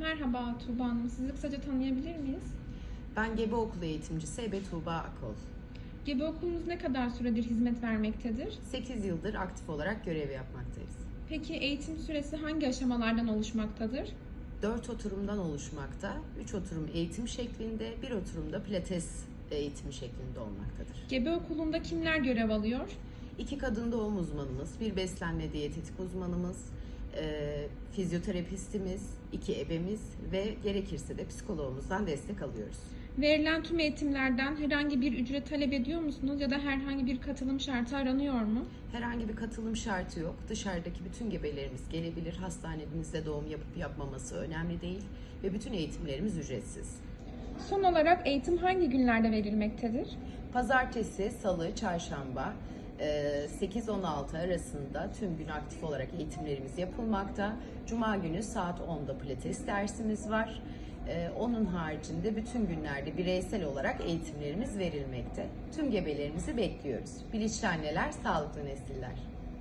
Merhaba Tuğba Hanım. Sizi kısaca tanıyabilir miyiz? Ben Gebe Okulu eğitimcisi Ebe Tuğba Akol. Gebe okulunuz ne kadar süredir hizmet vermektedir? 8 yıldır aktif olarak görev yapmaktayız. Peki eğitim süresi hangi aşamalardan oluşmaktadır? 4 oturumdan oluşmakta, 3 oturum eğitim şeklinde, 1 oturumda pilates eğitimi şeklinde olmaktadır. Gebe okulunda kimler görev alıyor? 2 kadın doğum uzmanımız, bir beslenme diyetetik uzmanımız, e, fizyoterapistimiz, 2 ebemiz ve gerekirse de psikologumuzdan destek alıyoruz. Verilen tüm eğitimlerden herhangi bir ücret talep ediyor musunuz ya da herhangi bir katılım şartı aranıyor mu? Herhangi bir katılım şartı yok. Dışarıdaki bütün gebelerimiz gelebilir. Hastanemizde doğum yapıp yapmaması önemli değil ve bütün eğitimlerimiz ücretsiz. Son olarak eğitim hangi günlerde verilmektedir? Pazartesi, salı, çarşamba 8-16 arasında tüm gün aktif olarak eğitimlerimiz yapılmakta. Cuma günü saat 10'da pilates dersimiz var. E, Onun haricinde bütün günlerde bireysel olarak eğitimlerimiz verilmekte. Tüm gebelerimizi bekliyoruz. Bilinçli anneler, sağlıklı nesiller.